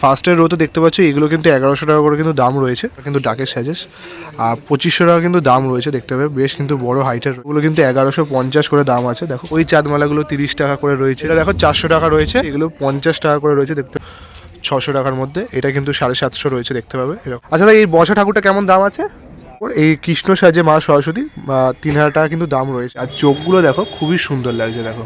ফার্স্টের রোতে দেখতে পাচ্ছ, এগুলো কিন্তু এগারোশো টাকা করে কিন্তু দাম রয়েছে। কিন্তু ডাকের সাজেস আর পঁচিশশো টাকা কিন্তু দাম রয়েছে দেখতে পাবে বেশ কিন্তু বড় হাইটের ওগুলো কিন্তু এগারোশো পঞ্চাশ করে দাম আছে। দেখো, ওই চাঁদমালাগুলো তিরিশ টাকা করে রয়েছে। এটা দেখো, চারশো টাকা রয়েছে। এগুলো পঞ্চাশ টাকা করে রয়েছে দেখতে ছশো টাকার মধ্যে। এটা কিন্তু সাড়ে সাতশো রয়েছে দেখতে পাবে। এরকম। আচ্ছা এই বসা ঠাকুরটা কেমন দাম আছে? এই কৃষ্ণ সাজে মা সরস্বতী তিন হাজার টাকা কিন্তু দাম রয়েছে। আর চোখগুলো দেখো, খুবই সুন্দর লাগছে দেখো।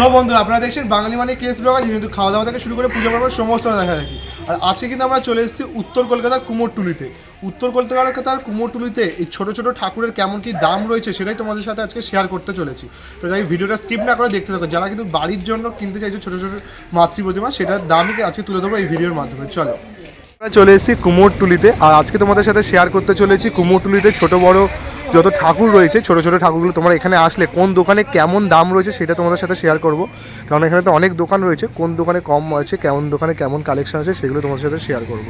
তো বন্ধুরা, আপনারা দেখছেন বাঙালি মানে কেস ব্লগার কিন্তু খাওয়া দাওয়া থেকে শুরু করে পুজো করার সমস্ত দেখা রাখি আর আজকে কিন্তু আমরা চলে এসেছি উত্তর কলকাতার কুমোরটুলিতে। উত্তর কলকাতার কুমোরটুলিতে এই ছোট ছোট ঠাকুরের কেমন কি দাম রয়েছে সেটাই তোমাদের সাথে আজকে শেয়ার করতে চলেছি। তো যাই ভিডিওটা স্কিপ না করে দেখতে থাকো। যারা কিন্তু বাড়ির জন্য কিনতে চাইছে ছোট ছোট মাতৃ প্রতিমা সেটার দামই আজকে তুলে দেবো এই ভিডিওর মাধ্যমে। চলো। আমরা চলে এসেছি কুমোরটুলিতে। আর আজকে তোমাদের সাথে শেয়ার করতে চলেছি কুমোরটুলিতে ছোট বড় যত ঠাকুর রয়েছে ছোট ছোট ঠাকুরগুলো তোমরা এখানে আসলে কোন দোকানে কেমন দাম রয়েছে সেটা তোমাদের সাথে শেয়ার করব। কারণ এখানে তো অনেক দোকান রয়েছে কোন দোকানে কম আছে কেমন দোকানে কেমন কালেকশন আছে সেগুলো তোমাদের সাথে শেয়ার করব।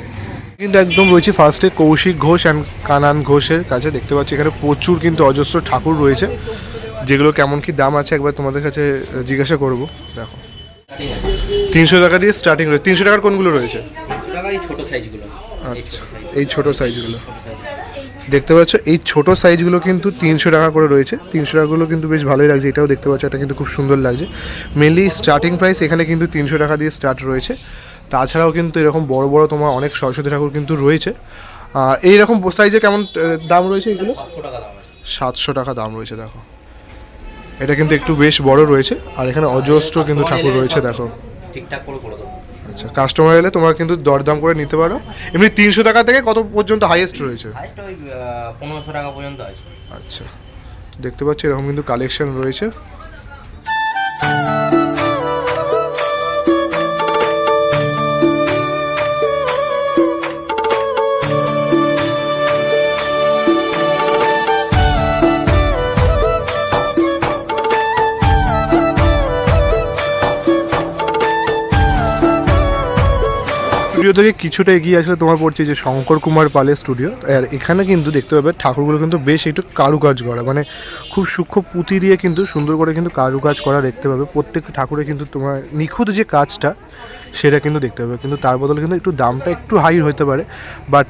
কিন্তু একদম রয়েছে ফার্স্টে কৌশিক ঘোষ অ্যান্ড কানান ঘোষের কাছে দেখতে পাচ্ছি এখানে প্রচুর কিন্তু অজস্র ঠাকুর রয়েছে। যেগুলো কেমন কি দাম আছে একবার তোমাদের কাছে জিজ্ঞাসা করব দেখো। তিনশো টাকা দিয়ে স্টার্টিং রয়েছে। তিনশো টাকার কোনগুলো রয়েছে? এই ছোট সাইজগুলো আচ্ছা এই ছোট সাইজগুলো দেখতে পাচ্ছ এই ছোট সাইজগুলো কিন্তু তিনশো টাকা করে রয়েছে। তিনশো টাকাগুলো কিন্তু বেশ ভালোই লাগছে এটাও দেখতে পাচ্ছ এটা কিন্তু খুব সুন্দর লাগছে। মেনলি স্টার্টিং প্রাইস এখানে কিন্তু তিনশো টাকা দিয়ে স্টার্ট রয়েছে। তাছাড়াও কিন্তু এরকম বড় বড় তোমার অনেক সরস্বতী ঠাকুর কিন্তু রয়েছে। আর এইরকম সাইজে কেমন দাম রয়েছে এগুলো? সাতশো টাকা দাম রয়েছে দেখো। এটা কিন্তু একটু বেশ বড় রয়েছে আর এখানে অজস্র কিন্তু ঠাকুর রয়েছে দেখো। ঠিকঠাক করে করে দেবো। আচ্ছা কাস্টমার এলে তোমরা কিন্তু দরদাম করে নিতে পারো। এমনি তিনশো টাকা থেকে কত পর্যন্ত হাইয়েস্ট রয়েছে? পনেরোশো টাকা পর্যন্ত আছে। আচ্ছা দেখতে পাচ্ছি এরকম কিন্তু কালেকশন রয়েছে। স্টুডিও থেকে কিছুটা এগিয়ে আসলে তোমার পড়ছে যে শঙ্কর কুমার পালের স্টুডিও। আর এখানে কিন্তু দেখতে পাবে ঠাকুরগুলো কিন্তু বেশ একটু কারুকাজ করা। মানে খুব সূক্ষ্ম পুঁতি দিয়ে কিন্তু সুন্দর করে কিন্তু কারুকাজ করা দেখতে পাবে। প্রত্যেক ঠাকুরে কিন্তু তোমার নিখুঁত যে কাজটা, সেটা কিন্তু দেখতে পাবে। কিন্তু তার বদলে কিন্তু একটু দামটা একটু হাই হতে পারে। বাট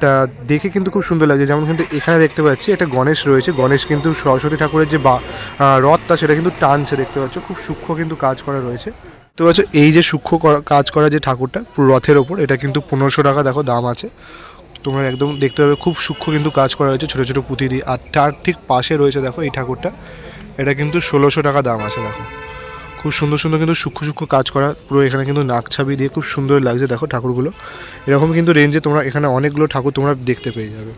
দেখে কিন্তু খুব সুন্দর লাগছে। যেমন কিন্তু এখানে দেখতে পাচ্ছি একটা গণেশ রয়েছে। গণেশ কিন্তু সরস্বতী ঠাকুরের যে বা রথটা, সেটা কিন্তু টানছে দেখতে পাচ্ছ। খুব সূক্ষ্ম কিন্তু কাজ করা রয়েছে। তো পাচ্ছ এই যে সূক্ষ্ম কাজ করা যে ঠাকুরটা রথের ওপর, এটা কিন্তু পনেরোশো টাকা, দেখো দাম আছে। তোমরা একদম দেখতে পাবে, খুব সূক্ষ্ম কিন্তু কাজ করা হয়েছে, ছোটো ছোটো পুঁতি দিয়ে। আর তার ঠিক পাশে রয়েছে, দেখো এই ঠাকুরটা। এটা কিন্তু ষোলোশো টাকা দাম আছে, দেখো। খুব সুন্দর সুন্দর কিন্তু সূক্ষ্ম সূক্ষ্ম কাজ করা, পুরো এখানে কিন্তু নাক ছাবি দিয়ে খুব সুন্দর লাগছে, দেখো ঠাকুরগুলো। এরকম কিন্তু রেঞ্জে তোমরা এখানে অনেকগুলো ঠাকুর তোমরা দেখতে পেয়ে যাবে।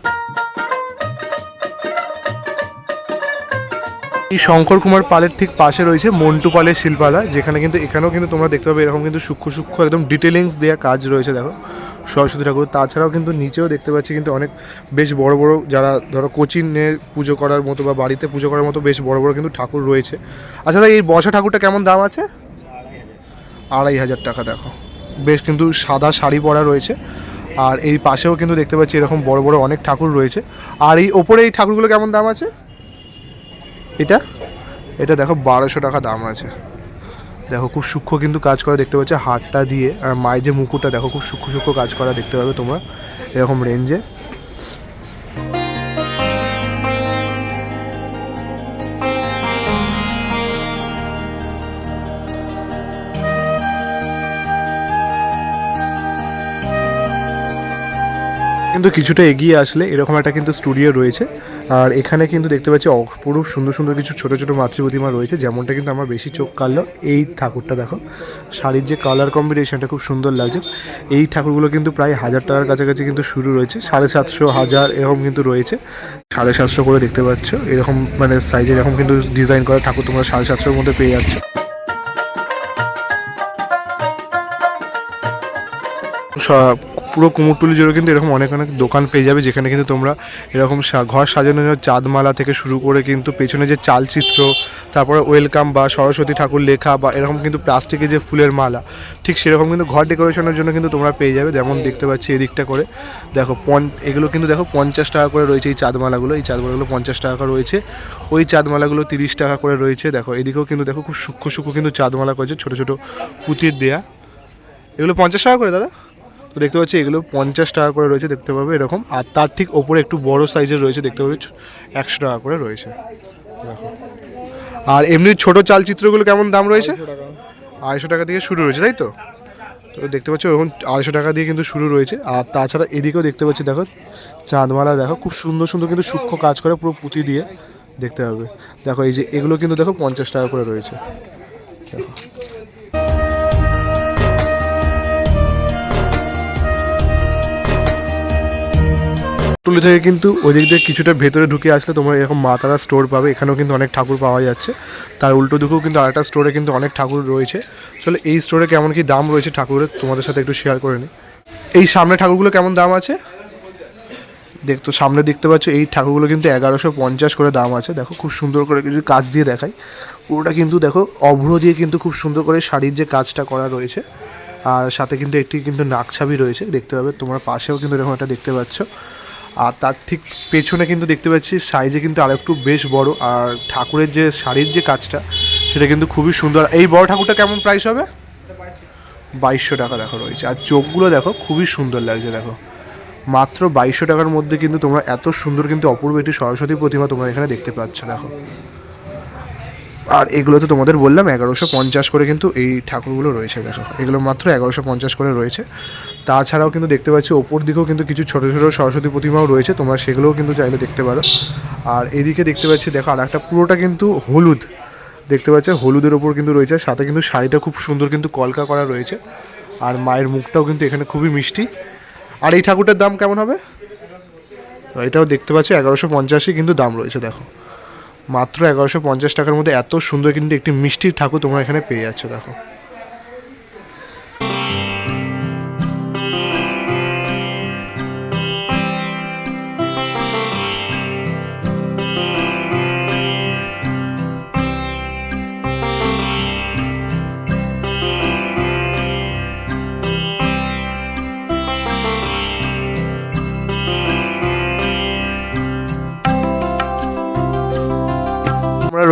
এই শঙ্কর কুমার পালের ঠিক পাশে রয়েছে মন্টু পালের শিল্পালা, যেখানে কিন্তু এখানেও কিন্তু তোমরা দেখতে পাবে এরকম কিন্তু সূক্ষ্ম সূক্ষ্ম একদম ডিটেলিংস দেওয়া কাজ রয়েছে, দেখো। সরস্বতী ঠাকুর, তাছাড়াও কিন্তু নিচেও দেখতে পাচ্ছি কিন্তু অনেক বেশ বড় বড় যারা ধরো কোচিংয়ে পুজো করার মতো বা বাড়িতে পুজো করার মতো বেশ বড় বড় কিন্তু ঠাকুর রয়েছে। আচ্ছা এই বসা ঠাকুরটা কেমন দাম আছে? আড়াই হাজার টাকা, দেখো। বেশ কিন্তু সাদা শাড়ি পরা রয়েছে। আর এই পাশেও কিন্তু দেখতে পাচ্ছি এরকম বড় বড় অনেক ঠাকুর রয়েছে। আর এই ওপরে এই ঠাকুরগুলো কেমন দাম আছে? এটা? এটা দেখো, বারোশো টাকা দাম আছে। দেখো, খুব সূক্ষ্ম কিন্তু কাজ করা দেখতে পাচ্ছে, হাতটা দিয়ে, আর মায়ের যে মুকুটটা, দেখো, খুব সূক্ষ্ম সূক্ষ্ম কাজ করা দেখতে পাবে তোমরা। এরকম রেঞ্জে কিন্তু কিছুটা এগিয়ে আসলে এরকম একটা কিন্তু স্টুডিও রয়েছে। আর এখানে কিন্তু দেখতে পাচ্ছি অপরূপ সুন্দর সুন্দর কিছু ছোট ছোট মাতৃ প্রতিমা রয়েছে, যেমনটা কিন্তু আমার বেশি চোখ কাড়লো এই ঠাকুরটা দেখো, শাড়ির যে কালার কম্বিনেশনটা খুব সুন্দর লাগছে। এই ঠাকুরগুলো কিন্তু প্রায় হাজার টাকার কাছাকাছি কিন্তু শুরু রয়েছে, সাড়ে সাতশো, হাজার এরকম কিন্তু রয়েছে। সাড়ে সাতশো করে দেখতে পাচ্ছ, এরকম মানে সাইজের এরকম কিন্তু ডিজাইন করা ঠাকুর তোমরা সাড়ে সাতশোর মধ্যে পেয়ে যাচ্ছ। সব পুরো কুমোরটুলি জুড়ে কিন্তু এরকম অনেক অনেক দোকান পেয়ে যাবে, যেখানে কিন্তু তোমরা এরকম ঘর সাজানোর জন্য চাঁদমালা থেকে শুরু করে কিন্তু পেছনে যে চালচিত্র, তারপরে ওয়েলকাম বা সরস্বতী ঠাকুর লেখা বা এরকম কিন্তু প্লাস্টিকের যে ফুলের মালা, ঠিক সেরকম কিন্তু ঘর ডেকোরেশনের জন্য কিন্তু তোমরা পেয়ে যাবে, যেমন দেখতে পাচ্ছি এদিকটা করে। দেখো পন, এগুলো কিন্তু দেখো পঞ্চাশ টাকা করে রয়েছে এই চাঁদমালাগুলো এই চাঁদমালাগুলো পঞ্চাশ টাকা করে রয়েছে। ওই চাঁদমালাগুলো তিরিশ টাকা করে রয়েছে, দেখো এদিকেও কিন্তু দেখো খুব সূক্ষ্ম সূক্ষ্ম কিন্তু চাঁদমালা করেছে, ছোটো ছোটো পুঁতির দেয়া। এগুলো পঞ্চাশ টাকা করে দাদা? তো দেখতে পাচ্ছি এগুলো পঞ্চাশ টাকা করে রয়েছে দেখতে পাবে এরকম। আর তার ঠিক ওপরে একটু বড় সাইজের রয়েছে দেখতে পাবে একশো টাকা করে রয়েছে। দেখো। আর এমনি ছোট চালচিত্রগুলো কেমন দাম রয়েছে? আড়াইশো টাকা। থেকে শুরু রয়েছে তাই তো? তো দেখতে পাচ্ছ ওরকম আড়াইশো টাকা দিয়ে কিন্তু শুরু রয়েছে। আর তাছাড়া এদিকেও দেখতে পাচ্ছি দেখো চাঁদমালা দেখো খুব সুন্দর সুন্দর কিন্তু সূক্ষ্ম কাজ করে পুরো পুঁতি দিয়ে দেখতে হবে। দেখো এই যে এগুলো কিন্তু দেখো পঞ্চাশ টাকা করে রয়েছে। দেখো। টুলি থেকে কিন্তু ওই দিক দিয়ে কিছুটা ভেতরে ঢুকে আসলে তোমরা এরকম মা তারা স্টোর পাবে। এখানেও কিন্তু অনেক ঠাকুর পাওয়া যাচ্ছে। তার উল্টো দিকেও কিন্তু আরেকটা স্টোরে কিন্তু অনেক ঠাকুর রয়েছে। চলে এই স্টোরে কেমন কি দাম রয়েছে ঠাকুরের তোমাদের সাথে একটু শেয়ার করে নিই এই সামনে ঠাকুরগুলো কেমন দাম আছে? দেখতো সামনে দেখতে পাচ্ছ, এই ঠাকুরগুলো কিন্তু এগারোশো পঞ্চাশ করে দাম আছে। দেখো খুব সুন্দর করে কিছু কাজ দিয়ে দেখাই। পুরোটা কিন্তু দেখো অভ্র দিয়ে কিন্তু খুব সুন্দর করে শাড়ির যে কাজটা করা রয়েছে। আর সাথে কিন্তু একটি কিন্তু নাকছাবি রয়েছে, দেখতে পাবে। তোমার পাশেও কিন্তু এরকম একটা দেখতে পাচ্ছ। আর তার ঠিক পেছনে কিন্তু দেখতে পাচ্ছি সাইজে কিন্তু আরেকটু বেশ বড়। আর ঠাকুরের যে শাড়ির যে কাজটা, সেটা কিন্তু খুবই সুন্দর। এই বড় ঠাকুরটা কেমন প্রাইস হবে? বাইশশো টাকা দেখো রয়েছে। আর চোখগুলো দেখো, খুবই সুন্দর লাগছে দেখো। মাত্র বাইশশো টাকার মধ্যে কিন্তু তোমরা এত সুন্দর কিন্তু অপূর্ব একটি সরস্বতী প্রতিমা তোমরা এখানে দেখতে পাচ্ছ দেখো। আর এগুলো তো তোমাদের বললাম, এগারোশো পঞ্চাশ করে কিন্তু এই ঠাকুরগুলো রয়েছে, দেখো। এগুলো মাত্র এগারোশো পঞ্চাশ করে রয়েছে। তাছাড়াও কিন্তু দেখতে পাচ্ছি ওপর দিকেও কিন্তু কিছু ছোটো ছোটো সরস্বতী প্রতিমাও রয়েছে, তোমরা সেগুলোও কিন্তু চাইলে দেখতে পারো। আর এদিকে দেখতে পাচ্ছি, দেখো আর একটা পুরোটা কিন্তু হলুদ। দেখতে পাচ্ছি, হলুদের ওপর কিন্তু রয়েছে সাথে কিন্তু শাড়িটা খুব সুন্দর কিন্তু কলকা করা রয়েছে। আর মায়ের মুখটাও কিন্তু এখানে খুবই মিষ্টি। আর এই ঠাকুরটার দাম কেমন হবে? এটাও দেখতে পাচ্ছি, এগারোশো পঞ্চাশই কিন্তু দাম রয়েছে, দেখো। মাত্র এগারোশো পঞ্চাশ টাকার মধ্যে এত সুন্দর কিন্তু একটি মিষ্টি ঠাকুর তোমরা এখানে পেয়ে যাচ্ছ, দেখো।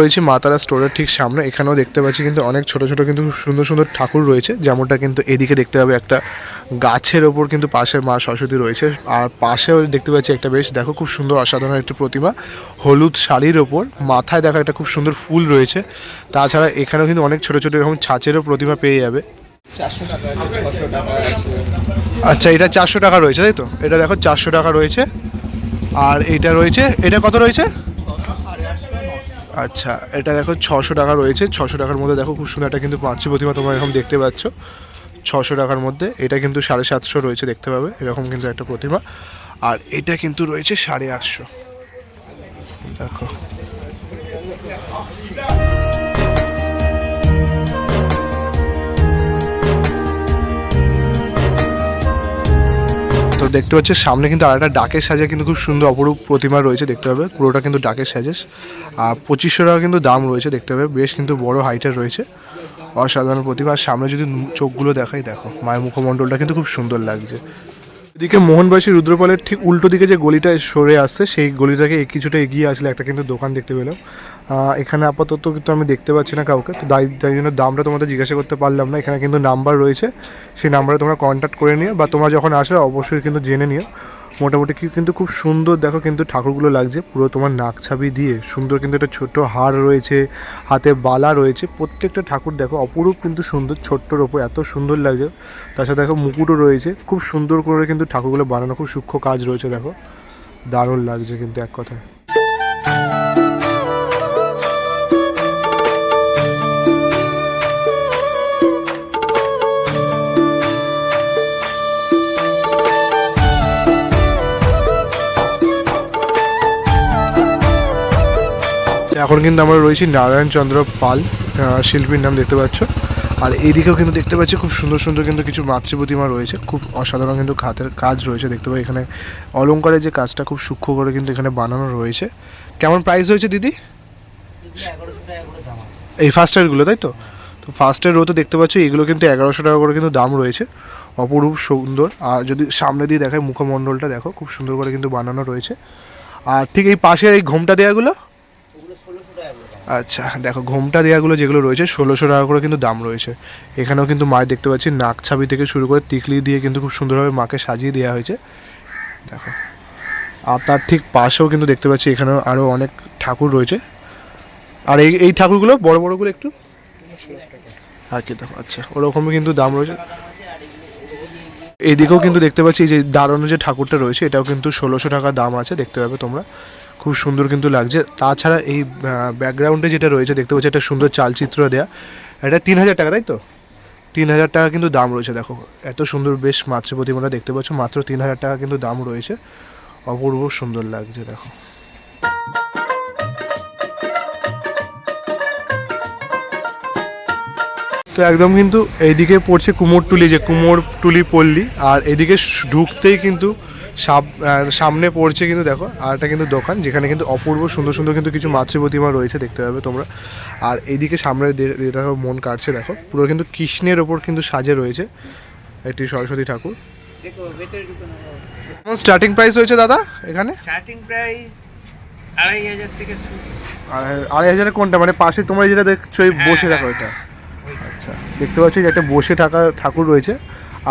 রয়েছি মাতারা স্টোরের ঠিক সামনে এখানেও দেখতে পাচ্ছি কিন্তু অনেক ছোট ছোট কিন্তু সুন্দর সুন্দর ঠাকুর রয়েছে যেমনটা কিন্তু এদিকে দেখতে পাবে একটা গাছের ওপর কিন্তু পাশে মা সরস্বতী রয়েছে আর পাশেও দেখতে পাচ্ছি একটা বেশ দেখো খুব সুন্দর অসাধারণ একটি প্রতিমা হলুদ শাড়ির ওপর মাথায় দেখো একটা খুব সুন্দর ফুল রয়েছে তাছাড়া এখানেও কিন্তু অনেক ছোট ছোট এরকম ছাঁচেরও প্রতিমা পেয়ে যাবে। আচ্ছা এটা চারশো টাকা রয়েছে তাই তো? এটা দেখো চারশো টাকা রয়েছে আর এটা রয়েছে এটা কত রয়েছে? আচ্ছা এটা দেখো ছশো টাকা রয়েছে। ছশো টাকার মধ্যে দেখো খুব সুন্দর একটা কিন্তু পাঁচশো প্রতিমা তোমার এরকম দেখতে পাচ্ছ। ছশো টাকার মধ্যে, এটা কিন্তু সাড়ে সাতশো রয়েছে দেখতে পাবে, এরকম কিন্তু একটা প্রতিমা। আর এটা কিন্তু রয়েছে সাড়ে আটশো। দেখো। দেখতে পাচ্ছি। সামনে কিন্তু আর একটা ডাকের সাজে কিন্তু খুব সুন্দর অপরূপ প্রতিমা রয়েছে, দেখতে পাবে। পুরোটা কিন্তু ডাকের সাজেস আর পঁচিশশো টাকা কিন্তু দাম রয়েছে, দেখতে পাবে। বেশ কিন্তু বড় হাইটের রয়েছে। অসাধারণ প্রতিমা। আর সামনে যদি চোখগুলো দেখাই, দেখো, মায়ের মুখমণ্ডলটা কিন্তু খুব সুন্দর লাগছে। এদিকে মোহনবাসী রুদ্রপালের ঠিক উল্টো দিকে যে গলিটা সরে আসছে, সেই গলিটাকে কিছুটা এগিয়ে আসলে একটা কিন্তু দোকান দেখতে পেলাম। এখানে আপাতত কিন্তু আমি দেখতে পাচ্ছি না কাউকে। তো তাই তাই জন্য দামটা তোমাদের জিজ্ঞাসা করতে পারলাম না। এখানে কিন্তু নাম্বার রয়েছে। সেই নাম্বারে তোমরা কন্ট্যাক্ট করে নিও বা তোমরা যখন আসো অবশ্যই কিন্তু জেনে নিও। মোটামুটি কিন্তু খুব সুন্দর দেখো কিন্তু ঠাকুরগুলো লাগছে। পুরো তোমার নাক ছাবি দিয়ে সুন্দর কিন্তু একটা ছোট্ট হার রয়েছে, হাতে বালা রয়েছে। প্রত্যেকটা ঠাকুর দেখো অপরূপ কিন্তু সুন্দর ছোট্টর ওপর এত সুন্দর লাগছে। তার সাথে দেখো মুকুটও রয়েছে। খুব সুন্দর করে কিন্তু ঠাকুরগুলো বানানো খুব সূক্ষ্ম কাজ রয়েছে দেখো। দারুণ লাগছে কিন্তু এক কথায়। এখন কিন্তু আমরা রয়েছি নারায়ণচন্দ্র পাল শিল্পীর নাম দেখতে পাচ্ছ। আর এইদিকেও কিন্তু দেখতে পাচ্ছি খুব সুন্দর সুন্দর কিন্তু কিছু মাতৃ প্রতিমা রয়েছে। খুব অসাধারণ কিন্তু খাতের কাজ রয়েছে। দেখতে পাই এখানে অলংকারের যে কাজটা খুব সূক্ষ্ম করে কিন্তু এখানে বানানো রয়েছে। কেমন প্রাইস রয়েছে দিদি? এই ফার্স্টেরগুলো তাই তো? তো ফার্স্টের রোতে দেখতে পাচ্ছ এগুলো কিন্তু এগারোশো টাকা করে কিন্তু দাম রয়েছে। অপরূপ, সুন্দর। আর যদি সামনে দিয়ে দেখায় মুখমণ্ডলটা, দেখো, খুব সুন্দর করে কিন্তু বানানো রয়েছে। আর ঠিক এই পাশে এই ঘোমটা দেওয়াগুলো আচ্ছা দেখো, ঘোমটা দেওয়াগুলো যেগুলো রয়েছে, ষোলোশো টাকা করে কিন্তু দাম রয়েছে। এখানেও কিন্তু মায়ের দেখতে পাচ্ছি, নাক ছাবি থেকে শুরু করে টিকলি দিয়ে কিন্তু খুব সুন্দরভাবে মাকে সাজিয়ে দেওয়া হয়েছে। দেখো, আর তার ঠিক পাশেও কিন্তু দেখতে পাচ্ছি, এখানেও আরও অনেক ঠাকুর রয়েছে। আর এই এই ঠাকুরগুলো, বড় বড়গুলো একটু? আর কি দেখো আচ্ছা ওরকমই কিন্তু দাম রয়েছে। এদিকেও কিন্তু দেখতে পাচ্ছি যে দাঁড়ানো যে ঠাকুরটা রয়েছে, এটাও কিন্তু ষোলোশো টাকা দাম আছে, দেখতে পাবে তোমরা। খুব সুন্দর কিন্তু লাগছে। তাছাড়া এই ব্যাকগ্রাউন্ডে যেটা রয়েছে, দেখতে পাচ্ছি একটা সুন্দর চালচিত্র দেয়া। এটা তিন হাজার টাকা, তাই তো? তিন হাজার টাকা কিন্তু দাম রয়েছে, দেখো। এত সুন্দর বেশ মাতৃ প্রতিমাটা দেখতে পাচ্ছ, মাত্র তিন হাজার টাকা কিন্তু দাম রয়েছে। অপূর্ব সুন্দর লাগছে, দেখো। তো একদম কিন্তু এইদিকে পড়ছে কুমোরটুলি, যে কুমোরটুলি পল্লী, আর এদিকে ঢুকতেই কিন্তু সামনে পড়ছে কিন্তু দেখো আর একটা কিন্তু দোকান যেখানে কিন্তু অপূর্ব সুন্দর সুন্দর কিন্তু কিছু মাতৃ প্রতিমা রয়েছে দেখতে পাবে তোমরা। আর এইদিকে সামনে দেখো মন কাটছে দেখো পুরো কিন্তু কৃষ্ণের ওপর কিন্তু সাজে রয়েছে একটি সরস্বতী ঠাকুর। স্টার্টিং প্রাইস হয়েছে দাদা এখানে? স্টার্টিং প্রাইস আড়াই হাজার থেকে আড়াই হাজারের কোনটা? মানে পাশে তোমরা যেটা দেখছ হ্যাঁ, বসে হ্যাঁ। রাখো এটা। আচ্ছা দেখতে পাচ্ছি যে একটা বসে থাকা ঠাকুর রয়েছে।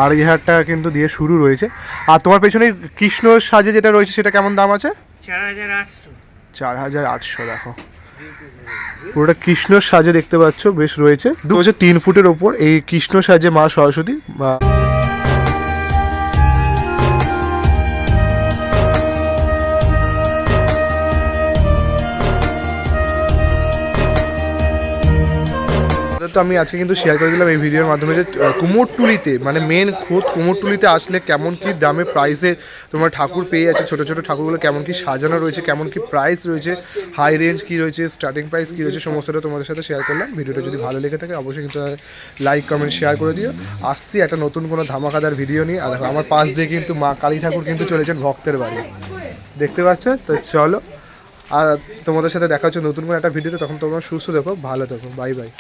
আড়াই হাজার টাকা কিন্তু দিয়ে শুরু রয়েছে। আর তোমার পেছনে কৃষ্ণ সাজে যেটা রয়েছে সেটা কেমন দাম আছে? চার হাজার আটশো। চার হাজার আটশো দেখো। পুরোটা কৃষ্ণ সাজে দেখতে পাচ্ছ বেশ রয়েছে। দু বছর তিন ফুটের ওপর এই কৃষ্ণ সাজে মা সরস্বতী তো আমি আজকে কিন্তু শেয়ার করে দিলাম এই ভিডিওর মাধ্যমে যে কুমোরটুলিতে মানে মেন খোদ কুমোরটুলিতে আসলে কেমন কি দামে প্রাইসে তোমার ঠাকুর পেয়ে যাচ্ছে, ছোটো ছোটো ঠাকুরগুলো কেমন কি সাজানো রয়েছে, কেমন কি প্রাইস রয়েছে হাই রেঞ্জ কি রয়েছে স্টার্টিং প্রাইস কি রয়েছে, সমস্তটা তোমাদের সাথে শেয়ার করলাম। ভিডিওটা যদি ভালো লেগে থাকে, অবশ্যই কিন্তু লাইক কমেন্ট শেয়ার করে দিও। আসছি একটা নতুন কোনো ধামাকাদার ভিডিও নিয়ে। আর দেখো, আমার পাশ দিয়ে কিন্তু মা কালী ঠাকুর কিন্তু চলেছেন ভক্তের বাড়ি। দেখতে পাচ্ছ? তো চলো। আর তোমাদের সাথে দেখা হচ্ছে নতুন কোনো একটা ভিডিওতে তখন তোমরা সুস্থ দেখো ভালো থেকো। Bye bye